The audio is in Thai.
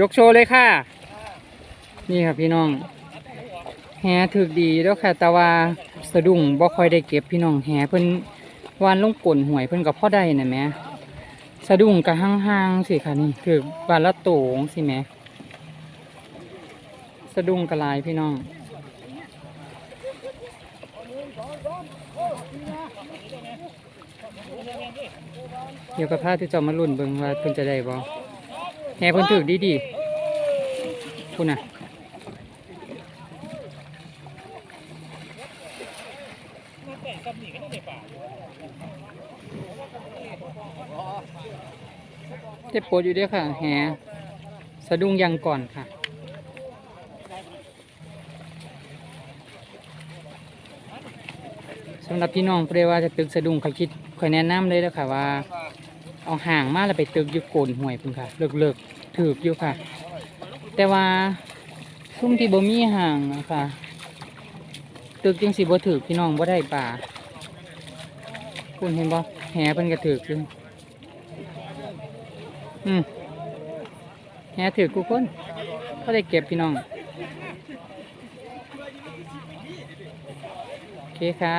ยกโชว์เลยค่ะ นี่ครับพี่น้อง แหถึกดีแล้วค่ะแต่ว่าสะดุ้งบ่ค่อยได้เก็บพี่น้องแหเพิ่นวานลงกลนหวยเพิ่นก็พอได้น่ะแหม่สะดุ้งก็ห่างๆสิค่ะนี่ถือวานละโตงสิแม่สะดุ้งก็หลายพี่น้องเดี๋ยวก็พาที่จอมาลุ่นเบิงว่าเพิ่นจะได้บ่ แหเพิ่นถือดีๆคุณน่ะเจ็บปวดอยู่เด้วยค่ะ แหสะดุ้งยังก่อนค่ะสำหรับพี่น้องเปรว่าจะตึกสะดุ้งข่อยคิดข่อยแนะนำเลยแล้วค่ะว่า เอาห่างมาแล้วไปตึกอยู่โกนห่วยพุ่นค่ะ เลิกๆถือกอยู่ค่ะ แต่ว่าซุ่มที่บ่มีห่างอะค่ะตึกจังสิบ่ถือพี่น้องบ่ได้ป่าคุณเห็นบ่แหเพิ่นก็ถือกอยู่อืมแหถือกกูคนเขาได้เก็บพี่น้องโอเคค่ะ